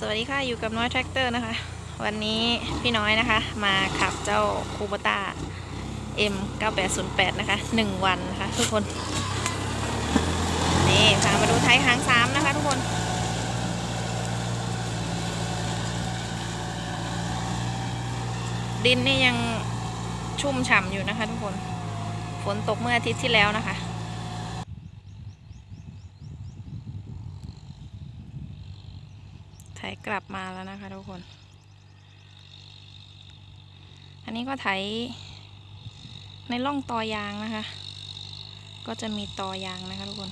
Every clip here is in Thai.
สวัสดีค่ะอยู่กับน้อยแท็กเตอร์นะคะ วันนี้พี่น้อยนะคะ มาขับเจ้าคูบต้า M 9808 นะคะ 1 วันนะคะ ทุกคน นี่พามาดูไทยหางสามนะคะทุกคนดินนี่ยังชุ่มฉ่ำอยู่นะคะทุกคน ฝนตกเมื่ออาทิตย์ที่แล้วนะคะ ไถกลับมาแล้วนะคะทุกคน อันนี้ก็ไถในร่องตอยางนะคะ ก็จะมีตอยางนะคะทุกคน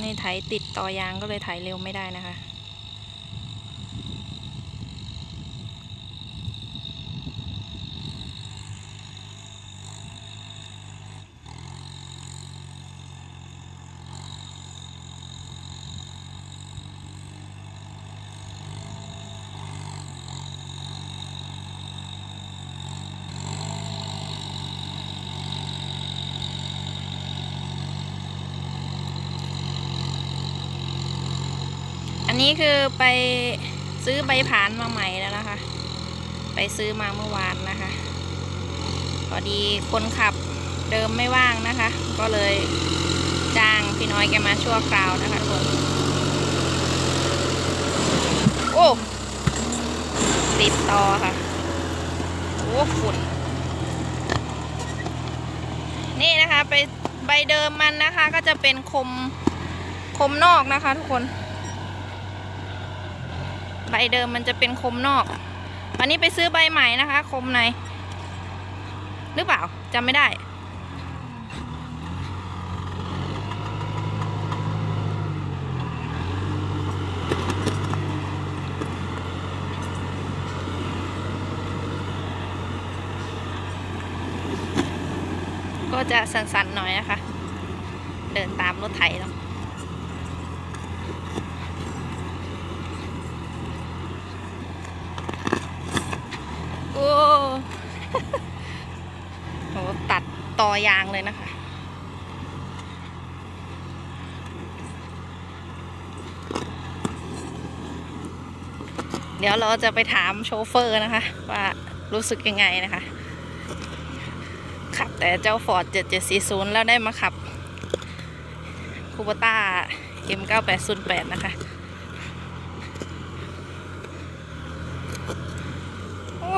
ในไถติดตอยางก็เลยไถเร็วไม่ได้นะคะ นนี้คือไปซื้อใบผานมาใหม่แล้วนะคะ ไปซื้อมาเมื่อวานนะคะ พอดีคนขับเดิมไม่ว่างนะคะ ก็เลยจ้างพี่น้อยแกมาชั่วคราวนะคะทุกคนโอ้ติดต่อค่ะโอ้ฝุ่น นี่นะคะไปใบเดิมมันนะคะ ก็จะเป็นคมคมนอกนะคะทุกคน ใบเดิมมันจะเป็นคมนอก วันนี้ไปซื้อใบใหม่นะคะ คมใน หรือเปล่าจำไม่ได้ ก็จะสั่นๆหน่อยนะคะ เดินตามรถไถเนาะ โอ้ โห ต่อยางเลยนะคะ เดี๋ยวเราจะไปถามโชเฟอร์นะคะ ว่ารู้สึกยังไงนะคะ ขับแต่เจ้าฟอร์ด7740 แล้วได้มาขับคูปต้า M9808 นะคะโอ้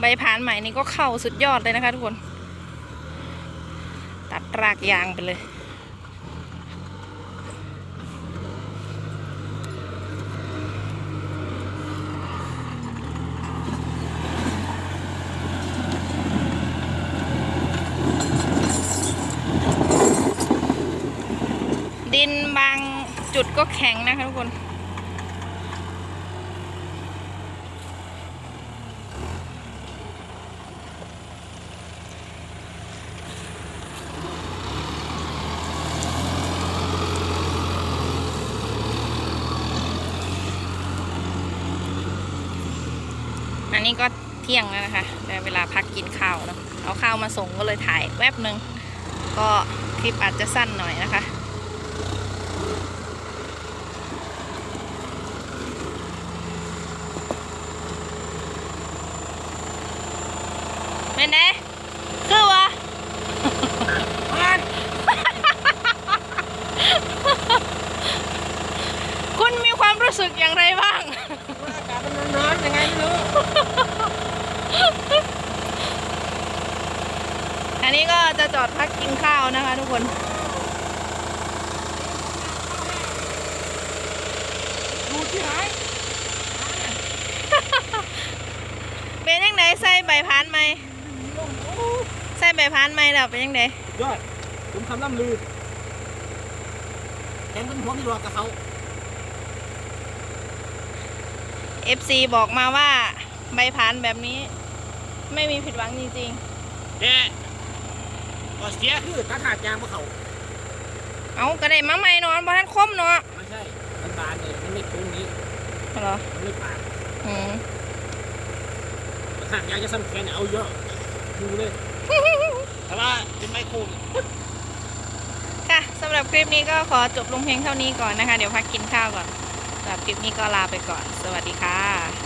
ใบผานใหม่นี่ก็เข้าสุดยอดเลยนะคะทุกคน รากยางไปเลย ดินบางจุดก็แข็งนะคะทุกคน นี้ก็เที่ยงแล้วนะคะได้เวลาพักกินข้าวเนาะเอาข้าวมาส่งก็เลยถ่ายแวบหนึ่งก็คลิปอาจจะสั้นหน่อยนะคะ เป็นไงคือวะคุณมีความรู้สึกอย่างไรบ้าง อากาศมันร้อนๆยังไงไม่รู้ อันนี้ก็จะจอดพักกินข้าวนะคะทุกคนดูที่หายเป็นยังไงใส่ใบพานไหมใส่ใบพานไหมแล้วเป็นยังไงยอดผมคำล่ำลือแข่งเป็นหัวมีรอกกับเขา FC บอกมาว่าใบพานแบบนี้ ไม่มีผิดหวังจริงแต่ ก็เสียคือตัดขาดยางพวกเขาๆเอากระเด็มาใหม่เนอนบอทันคมเนาะไม่ใช่มันบานเลยมันไม่ตรงนี้เหรอมันไม่ปาดอืมขาดยางจะซ้ำแขนเอาเยอะดูเลย แต่ว่าเป็นไมโครค่ะสำหรับคลิปนี้ก็ขอจบลงเพียงเท่านี้ก่อนนะคะ เดี๋ยวพักกินข้าวก่อนสำหรับคลิปนี้ก็ลาไปก่อน สวัสดีค่ะ